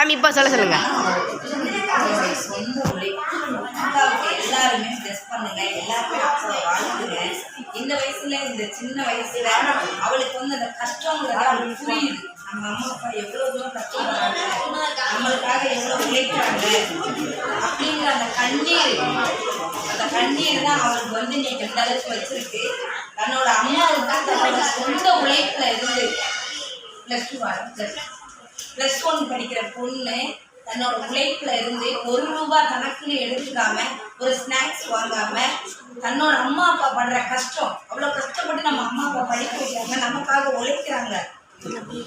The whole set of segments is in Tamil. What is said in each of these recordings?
மேம் இப்போ சொல்ல சொல்லுங்க. உழைப்பு எல்லாருமே ட்ரெஸ் பண்ணுங்க எல்லாருமே வாழ்த்துங்க இந்த வயசுல இந்த சின்ன வயசுல அவளுக்கு வந்து அந்த கஷ்டங்கிறது அவளுக்கு புரியுது. நம்ம அம்மா அப்பா எவ்வளவு தூரம் கஷ்டப்படுறாங்க நம்மளுக்காக எவ்வளவு உழைக்கிறாங்க அப்படிங்கிற அந்த கண்ணீர் அந்த கண்ணீர் தான் அவளுக்கு வந்து இன்னைக்கு இந்த அளவுக்கு வச்சிருக்கு. தன்னோட அம்மாவுக்கு தன்னோட சொந்த உழைப்புல இருந்து plus two plus plus one படிக்கிற பொண்ணு தன்னோட உழைப்புல இருந்து ஒரு ரூபா கணக்குன்னு எடுத்துக்காம ஒரு ஸ்நாக்ஸ் வாங்காம தன்னோட அம்மா அப்பா படுற கஷ்டம் அவ்வளோ கஷ்டப்பட்டு நம்ம அம்மா அப்பா படிக்க வைக்கிறாங்க நமக்காக உழைக்கிறாங்க.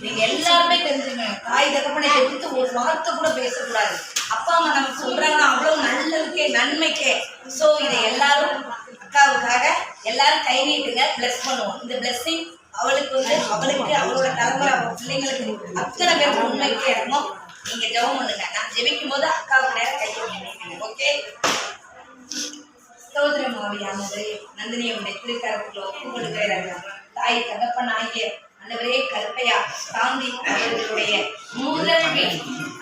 நீங்க எல்லாருமே தெரிஞ்சுங்க. தாய் தகப்பனை எடுத்து ஒரு வார்த்தை கூட பேசக்கூடாது. அப்பா அம்மா நமக்கு சொல்றாங்கன்னா அவ்வளவு நல்லதுக்கே நன்மைக்கே. ஸோ இதை எல்லாரும் அக்காவுக்காக எல்லாரும் கை நீட்டுங்க பிளஸ் பண்ணுவோம். இந்த பிளஸ்ஸிங் அவளுக்கு வந்து அவளுக்கு அவளோட தலைமுறை பிள்ளைங்களுக்கு அத்தனை பேருக்கு உண்மைக்கு இடமும் நீங்க ஜெபம் பண்ணுங்க. நான் ஜெபிக்கும் போது அக்காவுக்கு நேரம் கை நீட்டுங்க ஓகே ஸ்தோத்திரம் ஆவியானது நந்தினியுடைய திருக்கரத்தில் ஒப்பு தாய் தகப்பனாகிய அந்தவரே கற்பையா சாந்தி அவர்களுடைய முதல்வி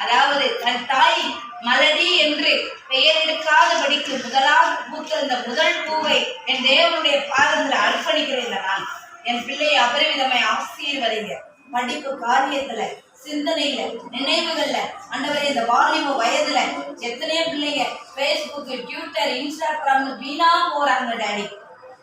அதாவது தன் தாய் மலடி என்று பெயர் எடுக்காதபடிக்கு முதலாக பூத்த இந்த முதல் பூவை என் தேவனுடைய பாதத்தில் அர்ப்பணிக்கிறேன். நான் என் பிள்ளையை அபரிவிதமாய் ஆசீர்வதிங்க. படிப்பு காரியத்துல சிந்தனையில நினைவுகள்ல ஆண்டவரே இந்த வாலிப வயதுல எத்தனையோ பிள்ளைங்க ஃபேஸ்புக் ட்விட்டர் இன்ஸ்டாகிராம்னு வீணா போறாங்க டாடி.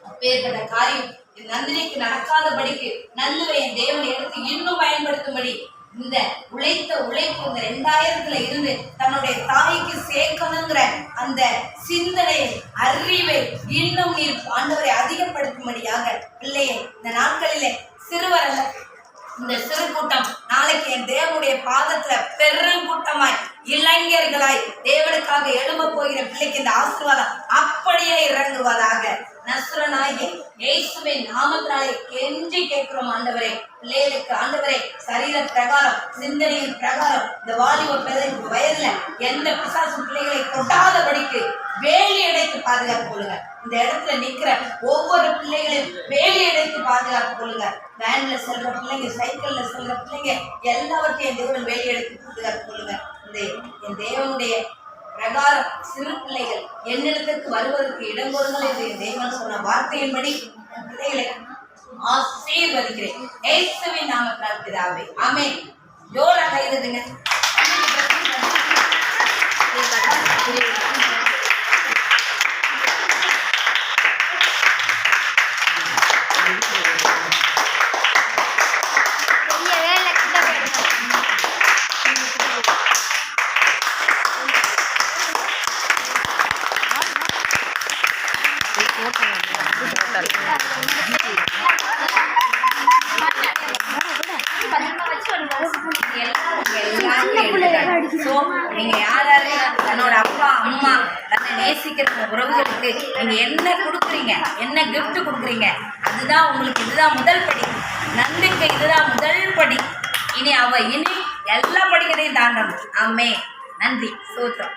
அப்பேற்பட்ட காரியம் இந்த நந்தினிக்கு நடக்காதபடிக்கு நல்லவை என் தேவனை எடுத்து இன்னும் பயன்படுத்தும்படி இந்த உழைத்த உழைப்பு இந்த ரெண்டாயிரத்துல இருந்து தன்னுடைய தாய்க்கு சேர்க்கணுங்கிற அந்த சிந்தனை அறிவை இன்னும் நீர் ஆண்டவரை அதிகப்படுத்தும்படியாக பிள்ளையை இந்த நாட்களிலே சிறுவரல்ல இந்த சிறு கூட்டம் நாளைக்கு என் தேவனுடைய பாதத்துல பெருங்கூட்டமாய் இளைஞர்களாய் தேவனுக்காக எழும்ப போகிற பிள்ளைக்கு இந்த ஆசீர்வாதம் அப்படியே இறங்குவதாக நசுரனாகி இயேசுவின் நாமத்தினாலே கெஞ்சி கேட்கிறோம் ஆண்டவரே. பிள்ளைகளுக்கு ஆண்டவரே சரீர பிரகாரம் சிந்தனையின் பிரகாரம் இந்த வாலிப பிள்ளை- வயதுல எந்த பிசாசு பிள்ளைகளை கொட்டாதபடிக்கு பாதுகாப்பு கொள்ளுங்க. இந்த இடத்துல நிக்கிற ஒவ்வொரு பிள்ளைகளையும் வேலை எடுத்து பாதுகாப்பு கொள்ளுங்க. வேன்ல செல்ற பிள்ளைங்க சைக்கிள்ல செல்ற பிள்ளைங்க எல்லாவற்றையும் என் தேவன் வேலை எடுத்து பாதுகாப்பு கொள்ளுங்க. இந்த என் தேவனுடைய பிரகாரம் சிறு பிள்ளைகள் என்னிடத்துக்கு வருவதற்கு இடம் கொடுங்கள் என்று என் தேவன் சொன்ன வார்த்தையின்படி என் பிள்ளைகளை ஆசீர்வதிக்கிறேன். இயேசுவின் நாமத்தால் பிதாவே. ஆமென். ஜோரா கைதுங்க நீங்க யார் யாரு தன்னோட அப்பா அம்மா தன்னை நேசிக்கிற உறவுகளுக்கு நீங்க என்ன கொடுக்குறீங்க என்ன gift கொடுக்குறீங்க அதுதான் உங்களுக்கு இதுதான் முதல் படி நன்றிக்கு இதுதான் முதல் படி இனி அவ இனி எல்லா படிக்கதையும் தாண்டணும் ஆமே நன்றி. சூத்திரம்